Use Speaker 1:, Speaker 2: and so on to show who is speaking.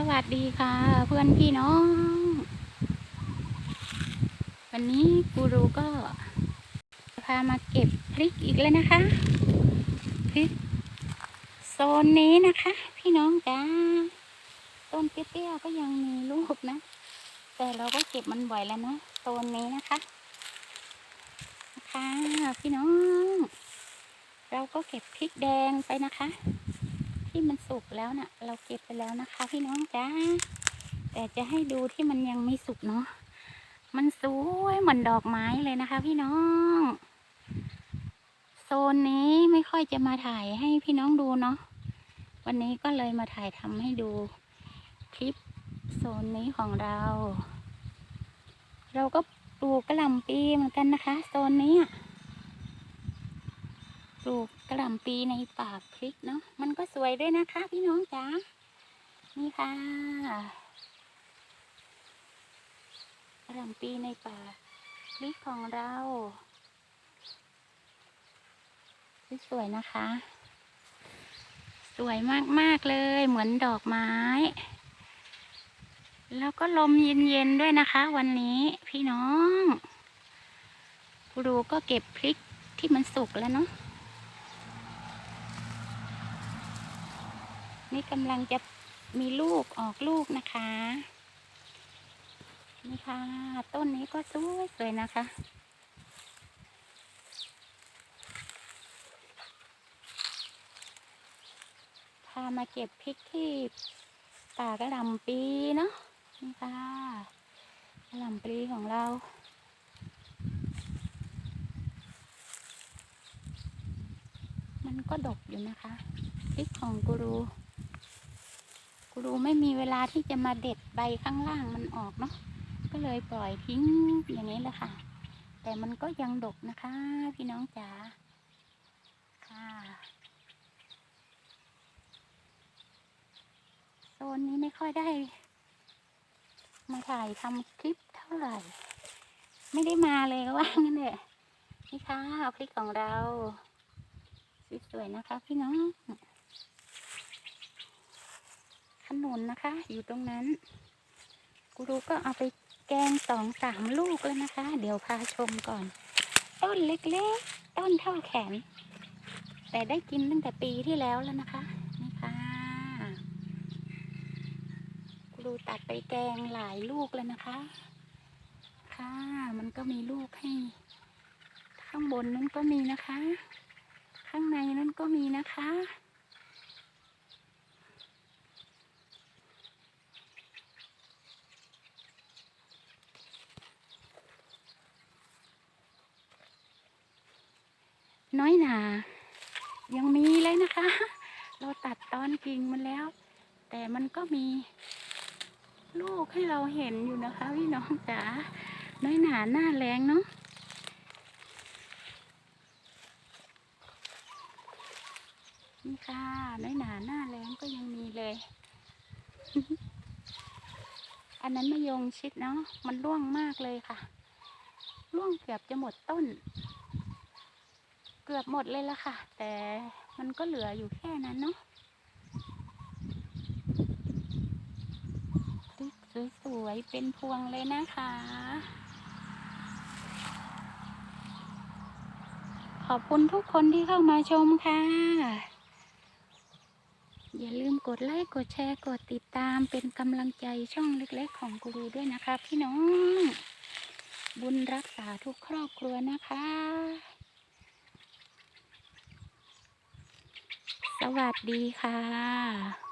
Speaker 1: สวัสดีค่ะ เพื่อนพี่น้อง วันนี้กูรูก็พามาเก็บพริกอีกแล้วนะคะพริกโซนนี้นะคะ พี่น้องจ้าต้นเตี้ยๆก็ยังมีลูกนะ แต่เราก็เก็บมันบ่อยแล้วนะโซนนี้นะคะนะคะพี่น้อง เราก็เก็บพริกแดงไปนะคะ ที่มันสุกแล้วนะ่ะ เราเก็บไปแล้วนะคะพี่น้องจ้าแต่จะให้ดูที่มันยังไม่สุกเนาะมันสวยเหมือนดอกไม้เลยนะคะ พี่น้องโซนนี้ไม่ค่อยจะมาถ่ายให้พี่น้องดูเนาะวันนี้ก็เลยมาถ่ายทำให้ดูคลิปโซนนี้ของเรา เราก็ปลูกกระหล่ำปีเหมือนกันนะคะ โซนนี้ปลูก กระหล่ำปีในป่าพริกเนาะมันก็สวยด้วยนะคะ พี่น้องจ๋านี่ค่ะกระหล่ำปีในป่าพริกของเราสวยนะคะ สวยมากๆเลยเหมือนดอกไม้ แล้วก็ลมเย็นๆด้วยนะคะ วันนี้พี่น้องครูก็เก็บพริกที่มันสุกแล้วเนาะ นี่กำลังจะมีลูกออกลูกนะคะนี่ค่ะ ต้นนี้ก็สวยสวยนะคะ พามาเก็บพริกที่ป่ากระหล่ำปีเนาะนี่ค่ะกระหล่ำปีของเรามันก็ดกอยู่นะคะพริกของกูรู กูรูไม่มีเวลาที่จะมาเด็ดใบข้างล่างมันออกเนาะก็เลยปล่อยทิ้งอย่างนี้แหละค่ะ แต่มันก็ยังดกนะคะ พี่น้องจ๋าค่ะโซนนี้ไม่ค่อยได้ มาถ่ายทำคลิปเท่าไหร่ ไม่ได้มาเลยก็ว่างั้นเลยนี่ค่ะพริกของเราสวยๆนะคะ พี่น้อง ขนุนนะคะ อยู่ตรงนั้น กูรูก็เอาไปแกงสองสามลูกแล้วนะคะ เดี๋ยวพาชมก่อน ต้นเล็กๆ ต้นเท่าแขน แต่ได้กินตั้งแต่ปีที่แล้วแล้วนะคะ นี่ค่ะกูรูตัดไปแกงหลายลูกแล้วนะคะ ค่ะ มันก็มีลูกให้ ข้างบนนั้นก็มีนะคะ ข้างในนั้นก็มีนะคะ น้อยหนา ยังมีเลยนะคะ เราตัดตอนกิ่งมันแล้ว แต่มันก็มี ลูกให้เราเห็นอยู่นะคะพี่น้องจ๋าน้อยหนาหน้าแรงเนาะนี่ค่ะน้อยหนาหน้าแรงก็ยังมีเลย อันนั้นมะยงชิดเนาะมันร่วงมากเลยค่ะ ร่วงเกือบจะหมดต้น เกือบหมดเลยละค่ะ แต่มันก็เหลืออยู่แค่นั้นเนาะพริกสวยๆเป็นพวงเลยนะคะ ขอบคุณทุกคนที่เข้ามาชมค่ะ อย่าลืมกดไลค์ กดแชร์ กดติดตามเป็นกำลังใจช่องเล็กๆ ของกูรูด้วยนะคะพี่น้อง บุญรักษาทุกครอบครัวนะคะ สวัสดีค่ะ